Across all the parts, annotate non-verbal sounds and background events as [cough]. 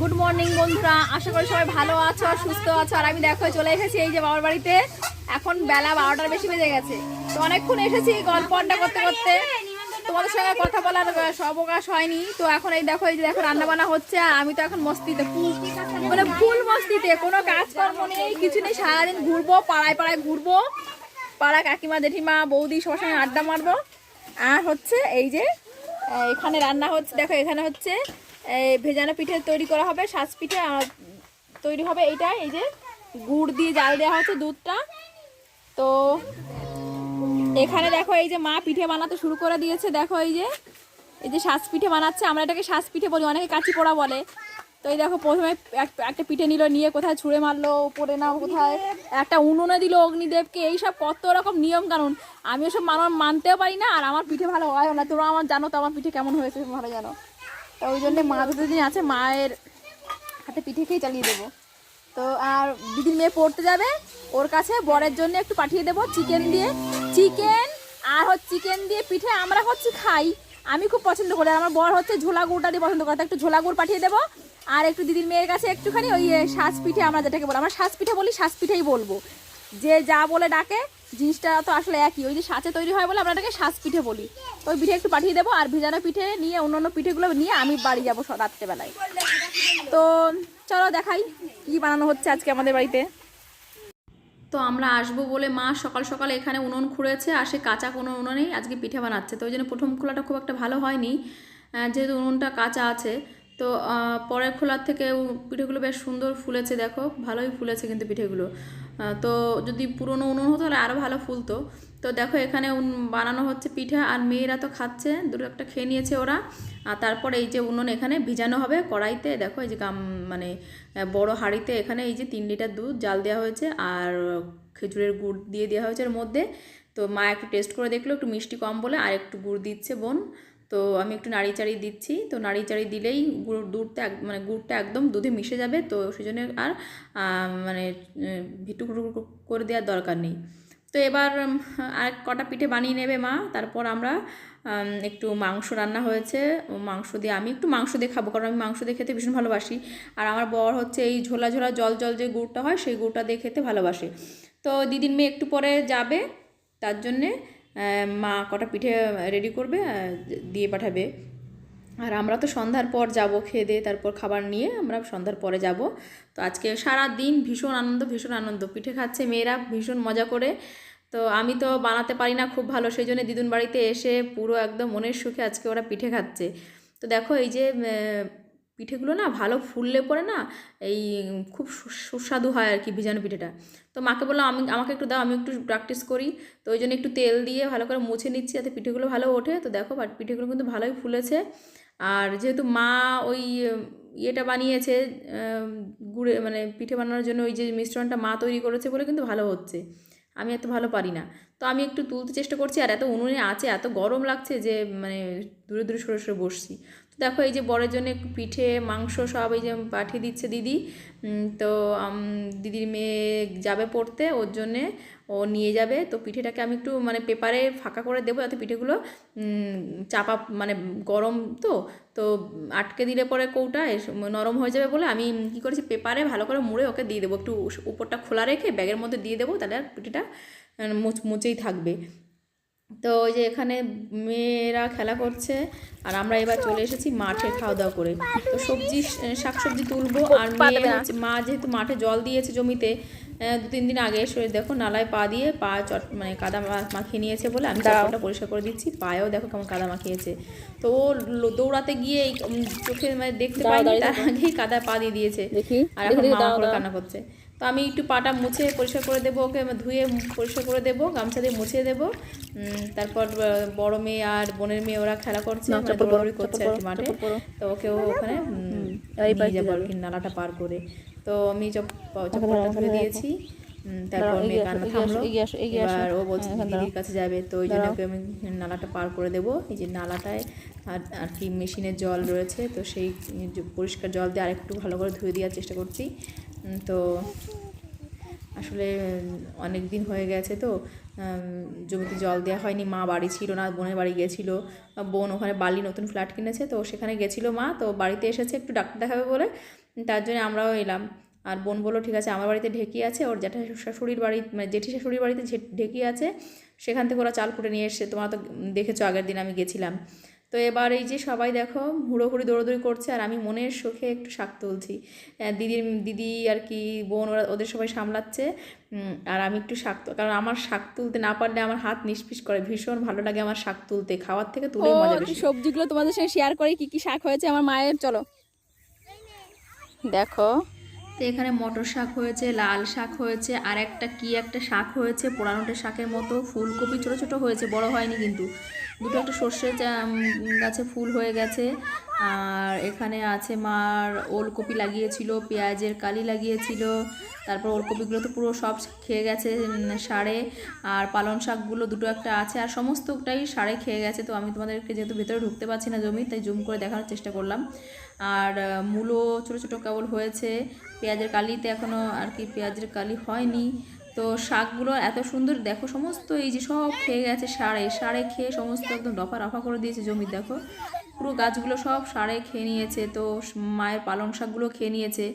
Good morning বন্ধুরা। আশা করি সবাই ভালো আছো সুস্থ আছো। আর আমি দেখো, চলে এসেছি এই যে বাবার বাড়িতে। এখন বেলা বারোটার বেশি বেজে গেছে। তো অনেকক্ষণ এসেছি গল্প আড্ডা করতে করতে। তোমাদের সঙ্গে কথা বলার অবকাশ হয়নি। তো এখন এই দেখো, এই যে দেখো রান্না বান্না হচ্ছে। আর আমি তো এখন মস্তিতে, ফুল- মানে ফুল মস্তিতে। কোনো কাজকর্ম নেই, কিছু নেই। সারাদিন ঘুরবো, পাড়ায় পাড়ায় ঘুরবো। পাড়া কাকিমা, জেঠিমা, বৌদি সবার সঙ্গে আড্ডা মারবো। আর হচ্ছে এই যে, এখানে রান্না হচ্ছে। দেখো, এখানে হচ্ছে ভেজানো পিঠে তৈরি করা হবে, সাজ পিঠে তৈরি হবে এইটা এই যে গুড় দিয়ে জাল দেওয়া হচ্ছে দুধটা। তো এখানে দেখো এই যে মা পিঠে বানাতে শুরু করে দিয়েছে, দেখো এই যে এই যে সাজ পিঠে বানাচ্ছে, আমরা এটাকে সাজ পিঠে বলি, অনেকে কাঁচি পোড়া বলে। তো এই দেখো, প্রথমে এক- একটা পিঠে নিল, নিয়ে কোথায় ছুঁড়ে মারলো, উপরে না কোথায়, একটা উনুনে দিল অগ্নিদেবকে এইসব কত রকম নিয়ম কানুন আমি ওসব মানতেও পারি না, আর আমার পিঠে ভালো হয় না, তোমরা আমার জানো তো আমার পিঠে কেমন হয়েছে ভালো জানো। তো ওই জন্যে মা দিন আছে, মায়ের হাতে পিঠে খেয়ে চালিয়ে দেবো। তো আর দিদির মেয়ে পড়তে যাবে, ওর কাছে বরের জন্য একটু পাঠিয়ে দেবো চিকেন দিয়ে। চিকেন আর হচ্ছে চিকেন দিয়ে পিঠে আমরা হচ্ছে খাই। আমি খুব পছন্দ করি আমার বর হচ্ছে ঝোলা গুড়টা দিয়ে পছন্দ করে একটু ঝোলা গুড় পাঠিয়ে দেবো। আর একটু দিদির মেয়ের কাছে একটুখানি ওই সাজ পিঠে আমরা যেটাকে বলি, আমরা সাজ পিঠে বলি, সাজ পিঠেই বলব। যে যা বলে ডাকে, জিনিসটা তো আসলে একই। ওই যে সাঁচে তৈরি হয় বলে আমরা এটাকে সাজ পিঠে বলি। তো ওই পিঠে একটু পাঠিয়ে দেবো, আর ভেজানো পিঠে নিয়ে অন্য অন্য পিঠেগুলো নিয়ে আমি বাড়ি যাব রাত্রেবেলায়। তো চলো দেখাই কি বানানো হচ্ছে আজকে আমাদের বাড়িতে। তো আমরা আসব বলে মা সকাল সকাল এখানে উনুন খুঁড়েছে, আর সে কাঁচা কোনো উনুনেই আজকে পিঠে বানাচ্ছে। তো ওই জন্য প্রথম খোলাটা খুব একটা ভালো হয়নি যেহেতু উনুনটা কাঁচা আছে। তো পরের খোলার থেকে পিঠেগুলো বেশ সুন্দর ফুলেছে, দেখো, ভালোই ফুলেছে কিন্তু পিঠেগুলো। তো যদি পুরনো উনুন হতো তাহলে আরও ভালো ফুলতো। তো দেখো এখানে বানানো হচ্ছে পিঠা আর মেয়েরা তো খাচ্ছে, দুটো একটা খেয়ে নিয়েছে ওরা। আর তারপর এই যে উনুন এখানে ভিজানো হবে কড়াইতে। দেখো এই যে গাম মানে বড় হাঁড়িতে এখানে এই যে তিন লিটার দুধ, জাল দেওয়া হয়েছে আর খেজুরের গুড় দিয়ে দেওয়া হয়েছে এর মধ্যে। তো মা একটু টেস্ট করে দেখল, একটু মিষ্টি কম বলে আর একটু গুড় দিচ্ছে বোন। তো আমি একটু নাড়ি চাড়ি দিচ্ছি। তো নাড়ি চাড়ি দিলেই গুড়, দুধটা এক মানে গুড়টা একদম দুধে মিশে যাবে। তো সেই জন্য আর মানে ভিটু করে দেওয়ার দরকার নেই। তো এবার আর কটা পিঠে বানিয়ে নেবে মা? তারপর আমরা একটু মাংস রান্না হয়েছে। মাংস দিয়ে আমি একটু মাংস দিয়ে খাব, কারণ আমি মাংস দিয়ে খেতে ভীষণ ভালোবাসি। আর আমার বর হচ্ছে এই ঝোলা ঝোলা, জল জল যে গুড়টা হয়, সেই গুড়টা দিয়ে খেতে ভালোবাসে। তো দিদির মেয়ে একটু পরে যাবে, তার জন্যে মা কটা পিঠে রেডি করবে দিয়ে পাঠাবে। আর আমরা তো সন্ধ্যার পর যাব খেয়ে দিয়ে, তারপর খাবার নিয়ে আমরা সন্ধ্যার পরে যাব। তো আজকে সারা দিন ভীষণ আনন্দ ভীষণ আনন্দ। পিঠে খাচ্ছে মেয়েরা, ভীষণ মজা করে। তো আমি তো বানাতে পারি না খুব ভালো, সেই জন্য দিদুন বাড়িতে এসে পুরো একদম মনের সুখে আজকে ওরা পিঠে খাচ্ছে। তো দেখো এই যে পিঠেগুলো না ভালো ফুললে পরে না এই খুব সুস্বাদু হয় আর কি ভিজানো পিঠেটা। তো মাকে বললাম, আমি, আমাকে একটু দাও, আমি একটু প্র্যাকটিস করি। তো ওই জন্য একটু তেল দিয়ে ভালো করে মুছে নিচ্ছি যাতে পিঠেগুলো ভালো ওঠে। তো দেখো, বাট পিঠেগুলো কিন্তু ভালোই ফুলেছে। আর যেহেতু মা ওই ইয়েটা বানিয়েছে গুড়ে মানে পিঠে বানানোর জন্য ওই যে মিশ্রণটা মা তৈরি করেছে বলে কিন্তু ভালো হচ্ছে। আমি এত ভালো পারি না। তো আমি একটু তুলতে চেষ্টা করছি আর এত উনুনে আছে, এত গরম লাগছে যে মানে দূরে দূরে সরে সরে বসছি। তো দেখো এই যে বরের জন্য পিঠে, মাংস সব এই যে পাঠিয়ে দিচ্ছে দিদি। তো দিদির মেয়ে যাবে পড়তে, ওর জন্যে ও নিয়ে যাবে। তো পিঠেটাকে আমি একটু মানে পেপারে ফাঁকা করে দেবো যাতে পিঠেগুলো চাপা মানে গরম তো। তো আটকে দিলে পরে কৌটায় নরম হয়ে যাবে বলে আমি কী করেছি, পেপারে ভালো করে মুড়ে ওকে দিয়ে দেবো। একটু উপরটা খোলা রেখে ব্যাগের মধ্যে দিয়ে দেবো, তাহলে আর পিঠেটা আহ, মুচ মুচেই থাকবে। তো ওই যে এখানে মেয়েরা খেলা করছে আর আমরা এবার চলে এসেছি মাঠে খাওয়া দাওয়া করে। তো সবজি শাকসবজি তুলবো আর মেয়ে মা যেহেতু মাঠে জল দিয়েছে জমিতে দু তিন দিন আগে এসে দেখো নালায় পা দিয়ে পা চট মানে কাদা মাখিয়ে নিয়েছে বলে আমি চটটা পরিষ্কার করে দিচ্ছি। পায়েও দেখো কেমন কাদা মাখিয়েছে। তো ও দৌড়াতে গিয়ে এই চোখে মানে দেখতে পাইনি তার আগেই কাদা পা দিয়ে দিয়েছে। আর এখন মামা করে কান্না করছে। তো আমি একটু পাটা মুছে পরিষ্কার করে দেবো ওকে ধুয়ে পরিষ্কার করে দেবো গামছা দিয়ে মুছে দেবো। উম, তারপর বড় মেয়ে আর বোনের মেয়ে ওরা খেলা করছে মানে করছে আর মাঠে। তো ওকেও ওখানে নালাটা পার করে। তো আমি চপ চপ্পলটা ধুয়ে দিয়েছি। তারপর মেয়ে কান্না থামলো। এবার ও বলছে দিদির কাছে যাবে তো ওই জন্য ওকে আমি নালাটা পার করে দেবো। এই যে নালাটায় আর আর কি মেশিনের জল রয়েছে তো সেই পরিষ্কার জল দিয়ে আরেকটু ভালো করে ধুয়ে দেওয়ার চেষ্টা করছি। তো আসলে অনেক দিন হয়ে গেছে তো জমিতে জল দেওয়া হয়নি, মা বাড়ি ছিল না, বোনের বাড়ি গেছিল বোন ওখানে বালি নতুন ফ্ল্যাট কিনেছে, তো সেখানে গেছিল মা, তো বাড়িতে এসেছে, একটু ডাক্তার দেখাবে বলে, তার জন্য আমরাও এলাম। আর বোন বলল, ঠিক আছে, আমার বাড়িতে ঢেকি আছে, ওর জ্যাঠা শাশুড়ির বাড়ি মানে জেঠি শাশুড়ির বাড়িতে ঢেকি আছে, সেখান থেকে ওরা চাল কুটে নিয়ে এসছে, তোমরা তো দেখেছ আগের দিন আমি গেছিলাম। তো এবার এই যে সবাই দেখো হুড়োহুড়ি দৌড়োদৌড়ি করছে আর আমি মনের সুখে একটু শাক তুলছি। দিদির দিদি আর কি বোন ওরা ওদের সবাই সামলাচ্ছে আর আমি একটু শাক কারণ আমার শাক তুলতে না পারলে আমার হাত নিষ্পিস করে ভীষণ ভালো লাগে আমার শাক তুলতে খাওয়ার থেকে তুলে মজা বেশি। সবজিগুলো তোমাদের সঙ্গে শেয়ার করি কি কি শাক হয়েছে আমার মায়ের চলো। দেখো তো এখানে মটর শাক হয়েছে, লাল শাক হয়েছে, আর একটা কি একটা শাক হয়েছে, পোড়ানোটে শাকের মতো। ফুলকপি ছোট ছোট হয়েছে, বড় হয়নি কিন্তু। দুটো একটা সর্ষে গাছে ফুল হয়ে গেছে। আর এখানে আছে মার, ওলকপি লাগিয়েছিল, পেঁয়াজের কালি লাগিয়েছিল। তারপর ওলকপিগুলো তো পুরো সব খেয়ে গেছে সারে। আর পালং শাকগুলো দুটো একটা আছে, আর সমস্তটাই সারে খেয়ে গেছে। তো আমি তোমাদেরকে যেহেতু ভেতরে ঢুকতে পারছি না জমি, তাই জুম করে দেখানোর চেষ্টা করলাম। আর মূলো ছোটো ছোটো কেবল হয়েছে। পেঁয়াজের কালিতে এখনও আর কি পেঁয়াজের কালি হয়নি। তো শাকগুলো এত সুন্দর, দেখো সমস্ত এই যে সব খেয়ে গেছে সারে সারে খেয়ে সমস্ত একদম রফা রফা করে দিয়েছে জমি, দেখো। পুরো গাছগুলো সব সারে খেয়ে নিয়েছে, তো মায়ের পালং শাকগুলো খেয়ে নিয়েছে।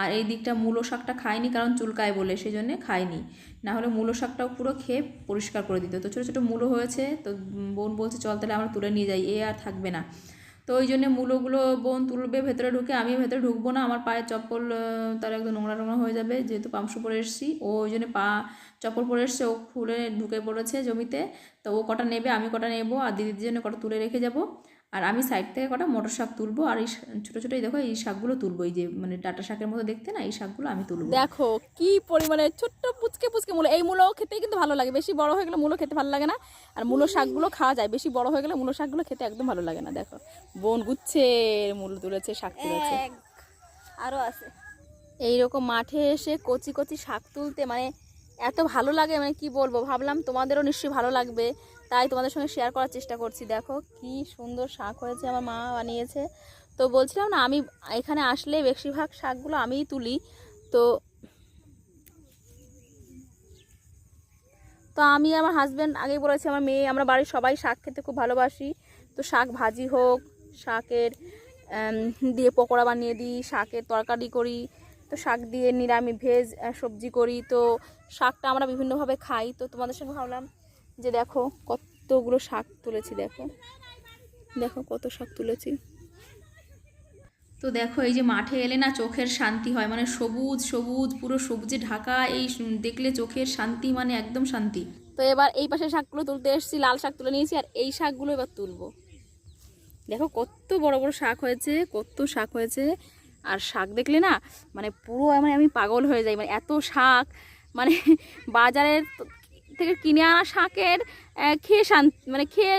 আর এই দিকটা মূলো শাকটা খায়নি কারণ চুলকায় বলে সেই জন্যে খায়নি। না হলে মূলো শাকটাও পুরো খেয়ে পরিষ্কার করে দিত। তো ছোটো ছোটো মূলো হয়েছে, তো বোন বলছে, চল তাহলে আমরা তুলে নিয়ে যাই। এ আর থাকবে না। তো ওই জন্য মূলোগুলো বোন তুলবে, ভেতরে ঢুকে আমি ভেতরে ঢুকবো না, আমার পায়ের চপ্পল তার একদম নোংরা নোংরা হয়ে যাবে, যেহেতু পামসু পরে এসেছি। ও ওই জন্য পা, চপ্পল পরে এসছে, ও খুলে ঢুকে পড়েছে জমিতে, তো ও কটা নেবে, আমি কটা নেব, আর দিদির জন্য কটা তুলে রেখে যাব। আর আমি সাইড থেকে কটা মটর শাক তুলবো আর এই ছোটো ছোটো দেখো এই শাকগুলো তুলবো এই যে মানে ডাটা শাকের মতো দেখতে না এই শাকগুলো আমি তুলবো। দেখো কি পরিমাণে ছোট্ট পুচকে পুচকে মূলো এই মূলো খেতে কিন্তু ভালো লাগে। বেশি বড় হয়ে গেলে মূলো খেতে ভালো লাগে না আর মূলো শাকগুলো খাওয়া যায়। বেশি বড় হয়ে গেলে মূলো শাকগুলো খেতে একদম ভালো লাগে না দেখো। বোন গুচ্ছে মূলো তুলেছে শাক তুলেছে। আরও আছে। এইরকম মাঠে এসে কচি কচি শাক তুলতে মানে এত ভালো লাগে মানে কি বলব ভাবলাম তোমাদেরও নিশ্চয়ই ভালো লাগবে। তাই তোমাদের সঙ্গে শেয়ার করার চেষ্টা করছি। দেখো কি সুন্দর শাক হয়েছে আমার মা বানিয়েছে। তো বলছিলাম না, আমি এখানে আসলে বেশিরভাগ শাকগুলো আমিই তুলি। তো তো আমি আমার হাজব্যান্ড আগেই বলেছি, আমার মেয়ে, আমরা বাড়ির সবাই শাক খেতে খুব ভালোবাসি। তো শাক ভাজি হোক, শাকের দিয়ে পকোড়া বানিয়ে দিই, শাকের তরকারি করি। তো শাক দিয়ে নিরামিষ, ভেজ সবজি করি। তো শাকটা আমরা বিভিন্নভাবে খাই। তো তোমাদের সঙ্গে ভাবলাম যে দেখো কতগুলো শাক তুলেছি দেখো। দেখো কত শাক তুলেছি। তো দেখো এই যে মাঠে এলে না চোখের শান্তি হয় মানে সবুজ সবুজ পুরো সবুজে ঢাকা এই দেখলে চোখের শান্তি মানে একদম শান্তি। তো এবার এই পাশে শাকগুলো তুলতে এসেছি লাল শাক তুলে নিয়েছি আর এই শাকগুলো এবার তুলবো। দেখো কত বড় বড় শাক হয়েছে কত শাক হয়েছে। আর শাক দেখলে না মানে পুরো মানে আমি পাগল হয়ে যাই মানে এত শাক মানে বাজারের থেকে কিনে আনা শাকের খেয়ে শান্তি মানে খেয়ে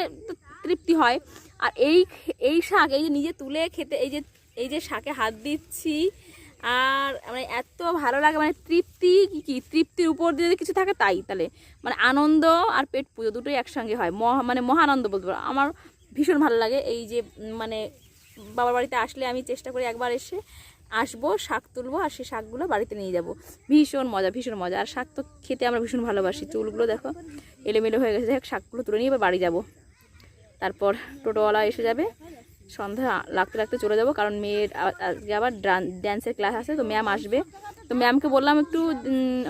তৃপ্তি হয়। আর এই এই শাক এই যে নিজে তুলে খেতে, এই যে এই যে শাকে হাত দিচ্ছি, আর মানে এত ভালো লাগে মানে তৃপ্তি কী কী? তৃপ্তির উপর যদি কিছু থাকে তাই, তাহলে। মানে আনন্দ আর পেট পুজো দুটোই একসঙ্গে হয়। মহা মানে মহানন্দ বলতে পারো। আমার ভীষণ ভালো লাগে এই যে মানে বাবার বাড়িতে আসলে আমি চেষ্টা করি একবার এসে আসব, শাক তুলবো আর সেই শাকগুলো বাড়িতে নিয়ে যাব। ভীষণ মজা ভীষণ মজা। আর শাক তো খেতে আমরা ভীষণ ভালোবাসি। চুলগুলো দেখো, এলোমেলো হয়ে গেছে। দেখ, শাকগুলো তুলে নিয়ে বাড়ি যাব। তারপর টোটোওয়ালা এসে যাবে। সন্ধ্যা লাগতে লাগতে চলে যাব। কারণ মেয়ের আজকে আবার ড্যান্সের ক্লাস আছে, তো ম্যাম আসবে। তো ম্যামকে বললাম একটু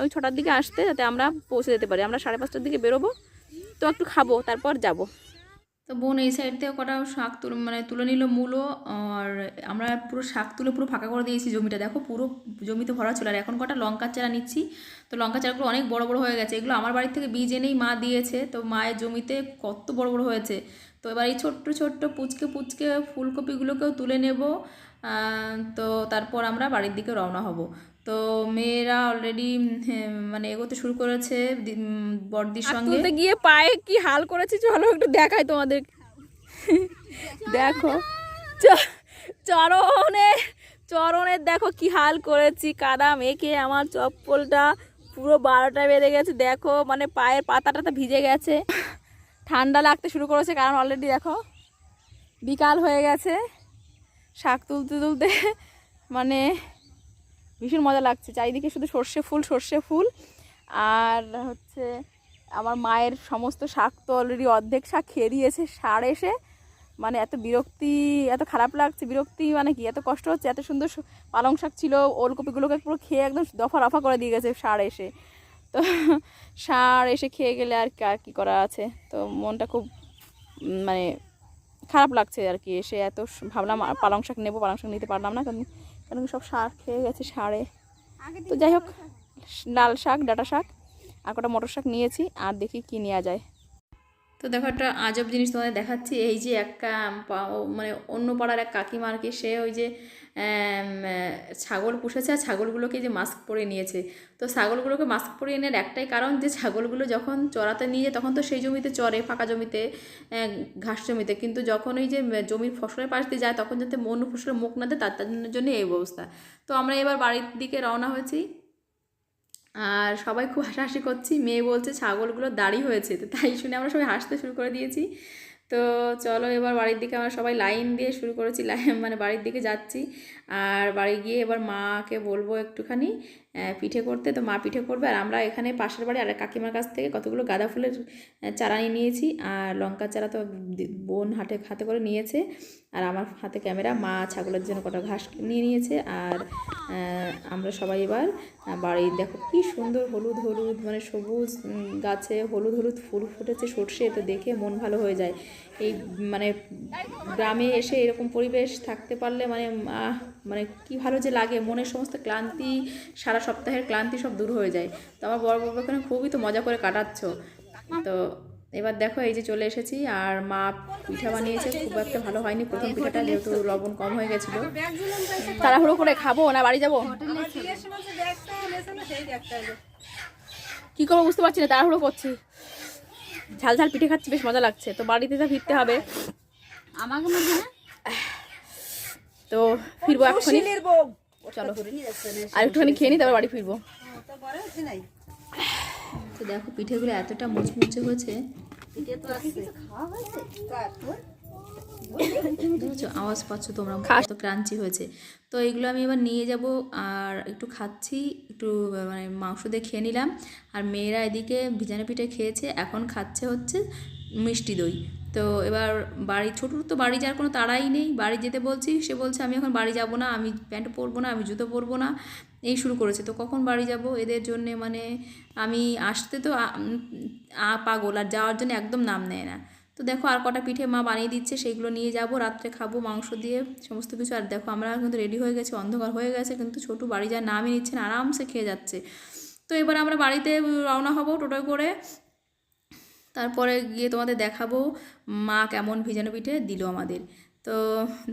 ওই ছটার দিকে আসতে, যাতে আমরা পৌঁছে যেতে পারি। আমরা সাড়ে পাঁচটার দিকে বেরোবো। তো একটু খাব, তারপর যাব। তো বোন এই সাইড থেকে কটা শাক তুলে মানে তুলে নিল মূলো আর আমরা পুরো শাক তুলে পুরো ফাঁকা করে দিয়েছি জমিটা। দেখো পুরো জমিতে ভরা ছিল আর এখন কটা লঙ্কার চারা নিচ্ছি। তো লঙ্কা চারাগুলো অনেক বড় বড় হয়ে গেছে। এগুলো আমার বাড়ি থেকে বীজ এনেই মা দিয়েছে। তো মায়ের জমিতে কত বড় বড় হয়েছে। তো এবার এই ছোট্ট ছোট্ট পুচকে পুচকে ফুলকপিগুলোকেও তুলে নেব। তো তারপর আমরা বাড়ির দিকে রওনা হব। তো মেয়েরা অলরেডি মানে এগোতে শুরু করেছে বড়দির সঙ্গে। গিয়ে পায়ে কি হাল করেছি চলো একটু দেখাই তোমাদের। [laughs] দেখো চ- চরণে চরণের দেখো কি হাল করেছি কাদা মেখে আমার চপ্পলটা পুরো বারোটা বেড়ে গেছে দেখো মানে পায়ের পাতাটা তো ভিজে গেছে। ঠান্ডা লাগতে শুরু করেছে কারণ অলরেডি দেখো বিকাল হয়ে গেছে। শাক তুলতে তুলতে মানে ভীষণ মজা লাগছে। চারিদিকে শুধু সর্ষে ফুল সর্ষে ফুল। আর হচ্ছে আমার মায়ের সমস্ত শাক তো অলরেডি অর্ধেক শাক খেয়ে দিয়েছে সার এসে। মানে এত বিরক্তি, এত খারাপ লাগছে। বিরক্তি মানে কি? এত কষ্ট হচ্ছে, এত সুন্দর পালং শাক ছিল, ওলকপিগুলোকে পুরো খেয়ে একদম দফা রফা করে দিয়ে গেছে সার এসে। তো [laughs] সার এসে খেয়ে গেলে আর আর কি করা আছে? তো মনটা খুব মানে খারাপ লাগছে আর কি। এসে এত ভাবলাম পালং শাক নেব, পালং শাক নিতে পারলাম না। কারণ কারণ সব সার খেয়ে গেছে সারে। তো যাই হোক লাল শাক ডাটা শাক আর কটা মটর শাক নিয়েছি আর দেখি কি নেওয়া যায়। তো দেখো একটা আজব জিনিস তোমাদের দেখাচ্ছি, এই যে একটা মানে অন্য পাড়ার এক কাকিমা কি সে ওই যে ছাগল পুষেছে আর ছাগলগুলোকে যে মাস্ক পরে নিয়েছে। তো ছাগলগুলোকে মাস্ক পরিয়ে নেওয়ার একটাই কারণ যে ছাগলগুলো যখন চড়াতে নিয়ে যায় তখন তো সেই জমিতে চড়ে, ফাঁকা জমিতে ঘাস জমিতে। কিন্তু যখন ওই যে জমির ফসলের পাশ দিয়ে যায় তখন যাতে অন্য ফসলের মুখ না দেয় তার জন্য এই ব্যবস্থা তো আমরা এবার বাড়ির দিকে রওনা হয়েছি। আর সবাই খুব হাসাহাসি করছি। মেয়ে বলছে, ছাগলগুলো দাড়ি হয়েছে। তো তাই শুনে আমরা সবাই হাসতে শুরু করে দিয়েছি। তো চলো এবার বাড়ির দিকে আমরা সবাই লাইন দিয়ে শুরু করেছি। লাইন মানে বাড়ির দিকে যাচ্ছি। আর বাড়ি গিয়ে এবার মাকে বলব একটুখানি। পিঠে করতে, তো মা পিঠে করবে। আর আমরা এখানে পাশের বাড়ি, আর কাকিমার কাছ থেকে কতগুলো গাঁদা ফুলের চারা নিয়ে নিয়েছি। আর লঙ্কার চারা তো বোন হাটে, হাতে করে নিয়েছে। আর আমার হাতে ক্যামেরা, মা ছাগলের জন্য কটা ঘাস নিয়ে নিয়েছে। আর আমরা সবাই এবার বাড়ি, দেখো কি সুন্দর হলুদ হলুদ মানে সবুজ গাছে হলুদ হলুদ ফুল ফুটেছে সর্ষে তো দেখে মন ভালো হয়ে যায়। এই মানে গ্রামে এসে এরকম পরিবেশ থাকতে পারলে মানে মানে কি ভালো যে লাগে। মনের সমস্ত ক্লান্তি, সারা সপ্তাহের ক্লান্তি সব দূর হয়ে যায়। তো আমার বড় বাবা এখানে খুবই তো মজা করে কাটাচ্ছ। তো এবার দেখো এই যে চলে এসেছি, আর মা পিঠা বানিয়েছে। খুব একটা ভালো হয়নি। প্রথম পিঠাটা যেহেতু লবণ কম হয়ে গেছিল। তাড়াহুড়ো করে খাব না, বাড়ি যাব? কি করব বুঝতে পারছি না, তাড়াহুড়ো করছি। ঝাল ঝাল পিঠে খাচ্ছি বেশ মজা লাগছে। তো বাড়িতে যা ফিরতে হবে। আমাকে মধ্যে না তো ফিরবো এখন চলো। আর একটুখানি খেয়ে নিই তারপর বাড়ি ফিরবো। তো দেখো পিঠেগুলো এতটা মুচমুচে হয়েছে। দেখেছ আওয়াজ পাচ্ছ তোমরা কত ক্রাঞ্চি হয়েছে। তো এইগুলো আমি এবার নিয়ে যাব আর একটু খাচ্ছি একটু মানে মাংস দিয়ে খেয়ে নিলাম। আর মেয়েরা এদিকে ভিজানো পিঠে খেয়েছে এখন খাচ্ছে হচ্ছে মিষ্টি দই। তো এবার বাড়ি ছোটোর তো বাড়ি যাওয়ার কোনো তাড়াই নেই। বাড়ি যেতে বলছি সে বলছে আমি এখন বাড়ি যাব না আমি প্যান্ট পরবো না আমি জুতো পরবো না। এই শুরু করেছে। তো কখন বাড়ি যাব? এদের জন্যে মানে আমি আসতে তো আ পাগল। আর যাওয়ার জন্য একদম নাম নেয় না। তো দেখো আর কটা পিঠে মা বানিয়ে দিচ্ছে, সেইগুলো নিয়ে যাব, রাত্রে খাব, মাংস দিয়ে, সমস্ত কিছু। আর দেখো আমরা কিন্তু রেডি হয়ে গেছি, অন্ধকার হয়ে গেছে, কিন্তু ছোটো বাড়ি যা নামই নিচ্ছে না, আরামসে খেয়ে যাচ্ছে। তো এবার আমরা বাড়িতে রওনা হব টোটোয় করে। তারপরে গিয়ে তোমাদের দেখাবো মা কেমন ভিজানো পিঠে দিল আমাদের। তো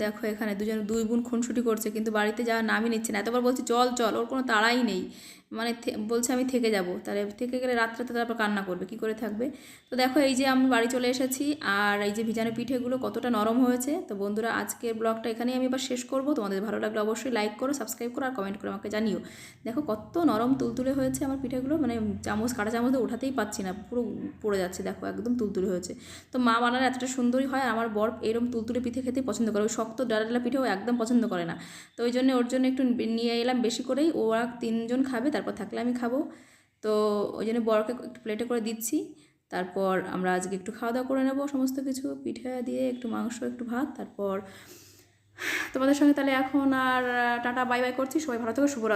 দেখো এখানে দুজন দুই বোন খুনসুটি করছে, কিন্তু বাড়িতে যাওয়ার নামই নিচ্ছে না। এতবার বলছি, চল চল, ওর কোনো তাড়াই নেই। মানে বলছে আমি থেকে যাব। তাহলে থেকে গেলে রাত্রে তারপর কান্না করবে, কি করে থাকবে? তো দেখো এই যে আমি বাড়ি চলে এসেছি, আর এই যে ভিজানো পিঠেগুলো কতটা নরম হয়েছে। তো বন্ধুরা, আজকের ব্লগটা এখানেই আমি এবার শেষ করব। তোমাদের ভালো লাগলে অবশ্যই লাইক করো সাবস্ক্রাইব করো, আর কমেন্ট করে আমাকে জানিও। দেখো কত নরম তুলতুলে হয়েছে আমার পিঠেগুলো মানে চামচ, কাটা চামচ ওঠাতেই পাচ্ছি না, পুরো পড়ে যাচ্ছে, দেখো একদম তুলতুলে হয়েছে। তো মা বানালে এতটা সুন্দরই হয় আমার বর এরকম তুলতুলে পিঠে খেতেই পছন্দ করে। ওই শক্ত ডালা ডালা পিঠেও একদম পছন্দ করে না। তো ওই জন্য ওর জন্য একটু নিয়ে এলাম বেশি করেই। ওরা তিনজন খাবে, তারপর থাকলে আমি খাব। তো ওই জন্য বরকে একটু প্লেটে করে দিচ্ছি। তারপর আমরা আজকে একটু খাওয়া দাওয়া করে নেব সমস্ত কিছু, পিঠে দিয়ে, একটু মাংস, একটু ভাত। তারপর তোমাদের সঙ্গে তাহলে এখন আর, টাটা বাই বাই করছি। সবাই ভালো থাকো, শুভরাত্রি।